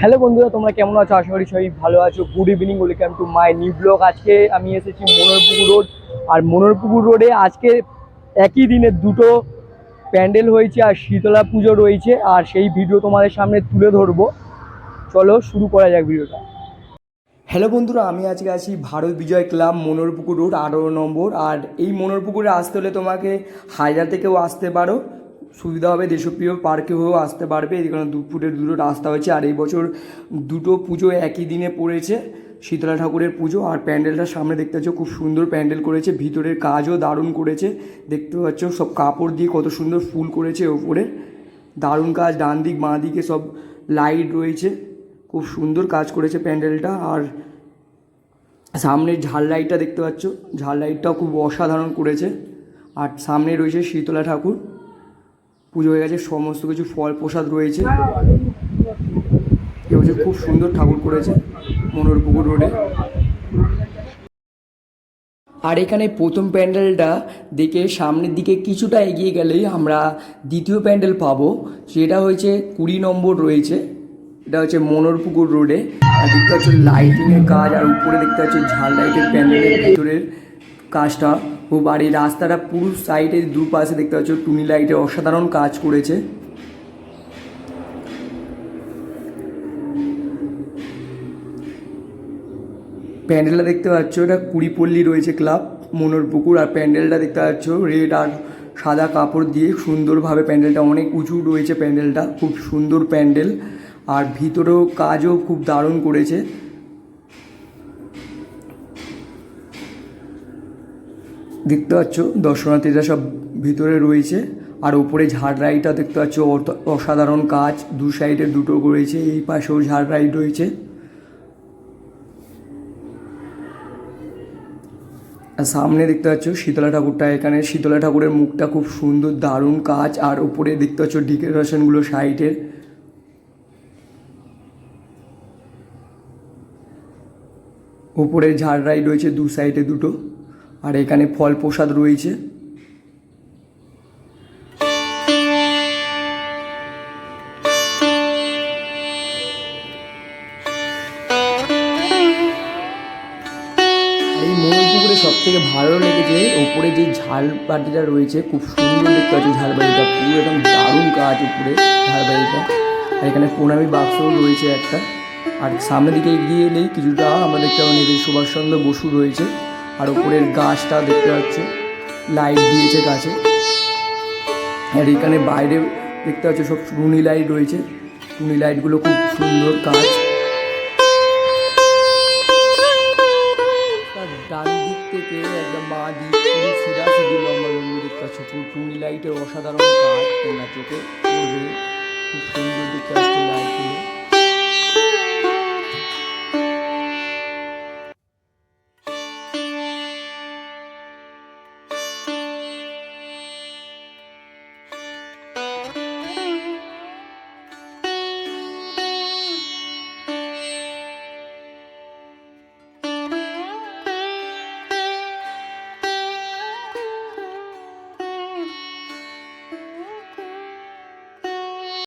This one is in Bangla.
হ্যালো বন্ধুরা, তোমরা কেমন আছো? আশা করি সবাই ভালো আছো। Good evening welcome to my new blog আজকে আমি এসেছি মনোরপুকুর রোড। আর মনোরপুকুর রোডে আজকে একই দিনে দুটো প্যান্ডেল হয়েছে আর শীতলা পুজো রয়েছে। আর সেই ভিডিও তোমাদের সামনে তুলে ধরবো। চলো শুরু করা যাক ভিডিওটা। হ্যালো বন্ধুরা, আমি আজকে আছি ভারত বিজয় ক্লাব মনোরপুকুর রোড আঠারো নম্বর। আর এই মনোরপুকুরে আসতে হলে তোমাকে হায়দা থেকেও আসতে পারো। সুবিধা হবে, দেশপ্রিয় পার্কে হয়েও আসতে পারবে। এখানে দু ফুটের দুটো রাস্তা হয়েছে, আর এই বছর দুটো পুজো একই দিনে পড়েছে, শীতলা ঠাকুরের পুজো। আর প্যান্ডেলটার সামনে দেখতে পাচ্ছ, খুব সুন্দর প্যান্ডেল করেছে, ভিতরের কাজও দারুণ করেছে। দেখতে পাচ্ছ, সব কাপড় দিয়ে কত সুন্দর ফুল করেছে ওপরে। দারুণ কাজ ডান দিক বাঁ দিকে সব লাইট রয়েছে, খুব সুন্দর কাজ করেছে প্যান্ডেলটা। আর সামনের ঝাল লাইটটা দেখতে পাচ্ছ, ঝাল লাইটটাও খুব অসাধারণ করেছে। আর সামনে রয়েছে শীতলা ঠাকুর। পুজো হয়ে গেছে, সমস্ত কিছু, ফল, প্রসাদ রয়েছে। কেউ এবছর খুব সুন্দর ঠাকুর করেছে মনোরপুকুর রোডে। আর এখানে প্রথম প্যান্ডেলটা দেখে সামনের দিকে কিছুটা এগিয়ে গেলেই আমরা দ্বিতীয় প্যান্ডেল পাবো, সেটা হয়েছে কুড়ি নম্বর রয়েছে। এটা হচ্ছে মনোরপুকুর রোডে। আর দেখতে পাচ্ছ লাইটিংয়ের কাজ, আর উপরে দেখতে পাচ্ছ ঝাল লাইটের প্যান্ডেলের ভিতরের কাজটা। ও বাড়ির রাস্তাটা পুরো সাইডের দুপাশে দেখতে পাচ্ছ, টুনি লাইটের অসাধারণ কাজ করেছে। প্যান্ডেলটা দেখতে পাচ্ছ, এটা কুড়িপল্লী রয়েছে ক্লাব, মনোর পুকুর, আর প্যান্ডেলটা দেখতে পাচ্ছ, রেড আর সাদা কাপড় দিয়ে সুন্দরভাবে প্যান্ডেলটা, অনেক উঁচু রয়েছে প্যান্ডেলটা, খুব সুন্দর প্যান্ডেল, আর ভিতরেও কাজও খুব দারুণ করেছে। দেখতে পাচ্ছ, দর্শনার্থীরা সব ভিতরে রয়েছে। আর ওপরে ঝাড় রাইডটা দেখতে পাচ্ছ অসাধারণ কাজ। দু সাইডে দুটো রয়েছে, এই পাশেও ঝাড় রাইড রয়েছে। আর সামনে দেখতে পাচ্ছ, শীতলা ঠাকুরটা এখানে। শীতলা ঠাকুরের মুখটা খুব সুন্দর, দারুণ কাজ। আর উপরে দেখতে পাচ্ছ, ডেকোরেশনগুলো সাইডের। উপরে ঝাড় রাইড রয়েছে, দু সাইডে দুটো। আর এখানে ফল প্রসাদ রয়েছে। থেকে ভালো লেগেছে ওপরে যে ঝাল বাটিটা রয়েছে, খুব সুন্দর দেখতে পাচ্ছি ঝাল বাড়িটা পুরো একদম দারুণ কাজ উপরে ঝালবাড়িটা আর এখানে প্রণামী বাক্সও রয়েছে একটা। আর সামনের দিকে এগিয়ে এলেই কিছুটা আমাদের পাবো নেতাজি সুভাষচন্দ্র বসু রয়েছে। আর উপরের গাছটা দেখতে পাচ্ছি। লাইট দিয়েছে গাছে। আর এখানে বাইরে দেখতে পাচ্ছ সব টুনি লাইট রয়েছে। টুনি লাইটগুলো খুব সুন্দর কাজ। থেকে লম্বা দেখতে টুনি লাইটের অসাধারণ কাজ চোখে খুব সুন্দর দেখতে পাচ্ছ লাইটগুলো